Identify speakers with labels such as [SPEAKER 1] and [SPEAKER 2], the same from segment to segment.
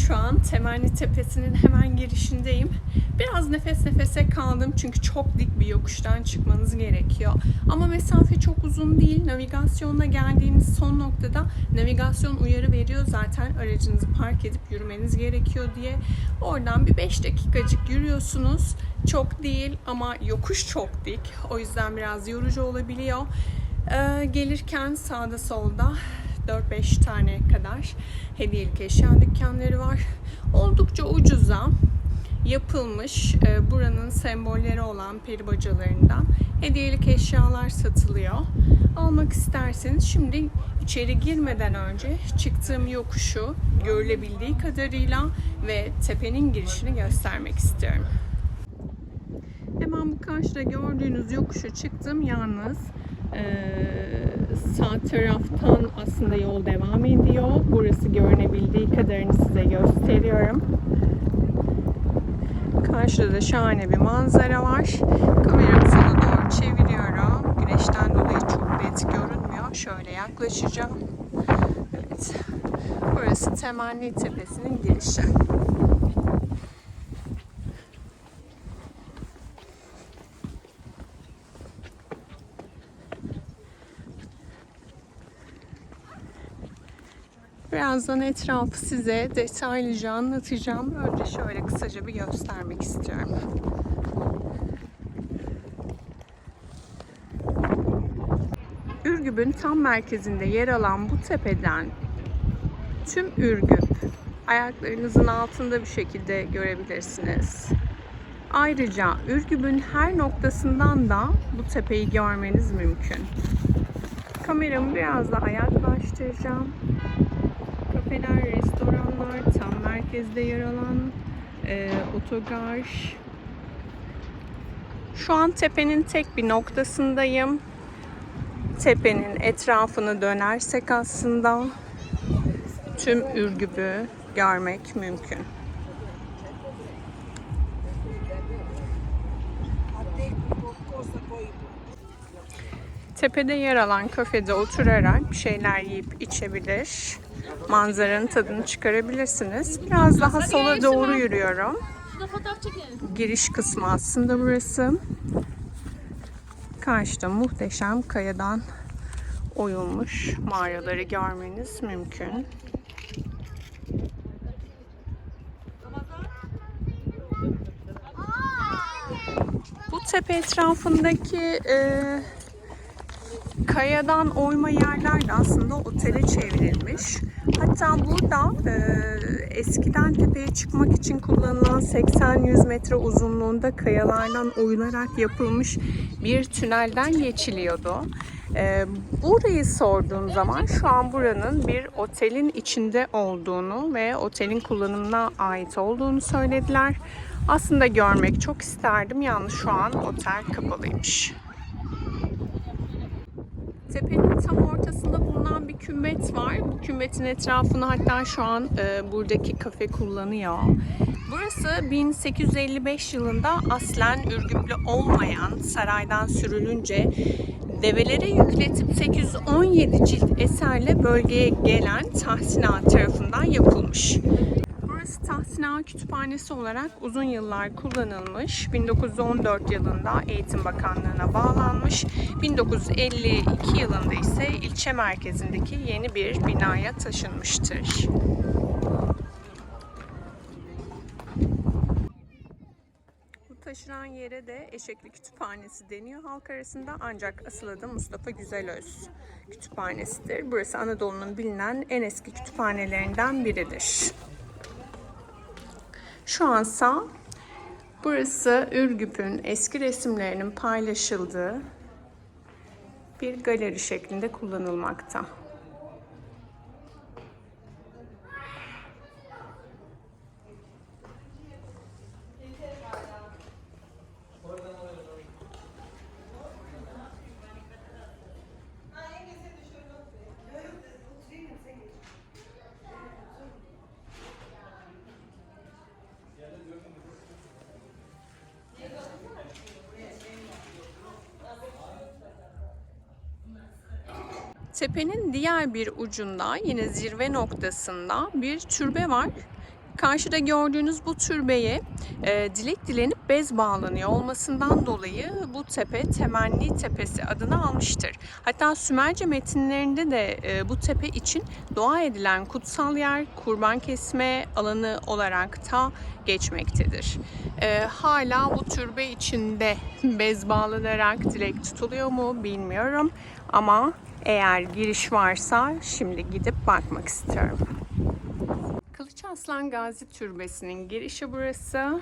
[SPEAKER 1] Şu an Temelli Tepesi'nin hemen girişindeyim. Biraz nefes nefese kaldım çünkü çok dik bir yokuştan çıkmanız gerekiyor. Ama mesafe çok uzun değil. Navigasyonla geldiğiniz son noktada navigasyon uyarı veriyor zaten aracınızı park edip yürümeniz gerekiyor diye. Oradan bir 5 dakikacık yürüyorsunuz. Çok değil ama yokuş çok dik. O yüzden biraz yorucu olabiliyor. Ee, gelirken sağda solda 4-5 tane kadar hediyelik eşya dükkanları var. Oldukça ucuza yapılmış e, buranın sembolleri olan peri bacalarından hediyelik eşyalar satılıyor. Almak isterseniz şimdi içeri girmeden önce çıktığım yokuşu görülebildiği kadarıyla ve tepenin girişini göstermek istiyorum. Hemen bu karşıda gördüğünüz yokuşu çıktım yalnız sağ taraftan aslında yol devam ediyor. Burası görünebildiği kadarını size gösteriyorum. Karşıda da şahane bir manzara var. Kameramı sola doğru çeviriyorum. Güneşten dolayı çok net görünmüyor. Şöyle yaklaşacağım. Evet. Burası Temenni Tepesi'nin girişi. Birazdan etrafı size detaylıca anlatacağım. Önce şöyle kısaca bir göstermek istiyorum. Ürgüp'ün tam merkezinde yer alan bu tepeden tüm Ürgüp ayaklarınızın altında bir şekilde görebilirsiniz. Ayrıca Ürgüp'ün her noktasından da bu tepeyi görmeniz mümkün. Kameramı biraz daha yaklaştıracağım merkezde yer alan e, otogar. Şu an tepenin tek bir noktasındayım. Tepenin etrafını dönersek aslında tüm Ürgüp'ü görmek mümkün. Tepede yer alan kafede oturarak bir şeyler yiyip içebilir manzaranın tadını çıkarabilirsiniz. Biraz daha sola doğru yürüyorum. Giriş kısmı aslında burası. Karşıda muhteşem kayadan oyulmuş mağaraları görmeniz mümkün. Bu tepe etrafındaki e, kayadan oyma yerler de aslında otele çevrilmiş. Hatta burada e, eskiden tepeye çıkmak için kullanılan 80-100 metre uzunluğunda kayalardan oyularak yapılmış bir tünelden geçiliyordu. E, burayı sorduğum zaman şu an buranın bir otelin içinde olduğunu ve otelin kullanımına ait olduğunu söylediler. Aslında görmek çok isterdim. Yalnız şu an otel kapalıymış. Tepenin tam ortasında bulunan bir kümbet var. Bu kümbetin etrafını hatta şu an e, buradaki kafe kullanıyor. Burası 1855 yılında aslen Ürgüplü olmayan saraydan sürülünce develere yükletip 817 cilt eserle bölgeye gelen Tahsin Ağa tarafından yapılmış. Burası Tahsin Ağa Kütüphanesi olarak uzun yıllar kullanılmış. 1914 yılında Eğitim Bakanlığı'na bağlanmış. 1952 yılında ise ilçe merkezindeki yeni bir binaya taşınmıştır. Bu taşınan yere de Eşekli Kütüphanesi deniyor halk arasında ancak asıl adı Mustafa Güzelöz Kütüphanesi'dir. Burası Anadolu'nun bilinen en eski kütüphanelerinden biridir. Şu ansa burası Ürgüp'ün eski resimlerinin paylaşıldığı bir galeri şeklinde kullanılmakta. Tepenin diğer bir ucunda yine zirve noktasında bir türbe var. Karşıda gördüğünüz bu türbeye e, dilek dilenip bez bağlanıyor olmasından dolayı bu tepe Temenni Tepesi adını almıştır. Hatta Sümerce metinlerinde de e, bu tepe için dua edilen kutsal yer kurban kesme alanı olarak da geçmektedir. E, hala bu türbe içinde bez bağlanarak dilek tutuluyor mu bilmiyorum ama eğer giriş varsa şimdi gidip bakmak istiyorum. Kılıç Aslan Gazi Türbesi'nin girişi burası.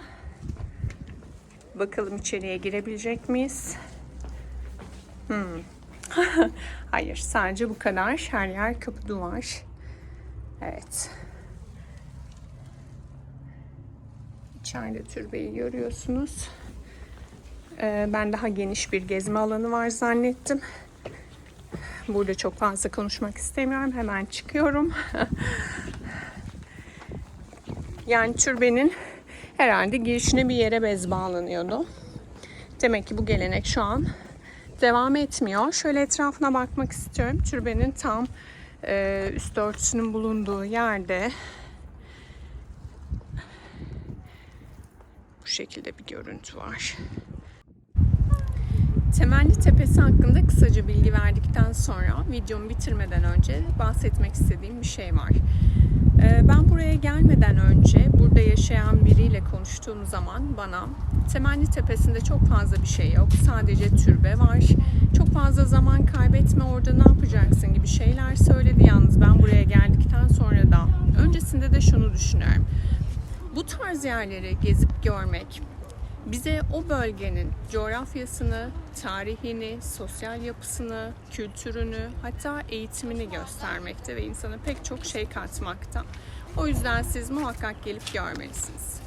[SPEAKER 1] Bakalım içeriye girebilecek miyiz? Hmm. Hayır, sadece bu kadar. Her yer kapı duvar. Evet. İçeride türbeyi görüyorsunuz. Ee, ben daha geniş bir gezme alanı var zannettim. Burada çok fazla konuşmak istemiyorum. Hemen çıkıyorum. Yani türbenin herhalde girişine bir yere bez bağlanıyordu. Demek ki bu gelenek şu an devam etmiyor. Şöyle etrafına bakmak istiyorum. Türbenin tam e, üst örtüsünün bulunduğu yerde bu şekilde bir görüntü var. Temelli Tepesi hakkında kısaca bilgi verdikten sonra videomu bitirmeden önce bahsetmek istediğim bir şey var. Ee, Ben buraya gelmeden önce burada yaşayan biriyle konuştuğum zaman bana Temelli Tepesi'nde çok fazla bir şey yok. Sadece türbe var. Çok fazla zaman kaybetme orada ne yapacaksın gibi şeyler söyledi. Yalnız ben buraya geldikten sonra da öncesinde de şunu düşünüyorum. Bu tarz yerleri gezip görmek bize o bölgenin coğrafyasını, tarihini, sosyal yapısını, kültürünü, hatta eğitimini göstermekte ve insana pek çok şey katmakta. O yüzden siz muhakkak gelip görmelisiniz.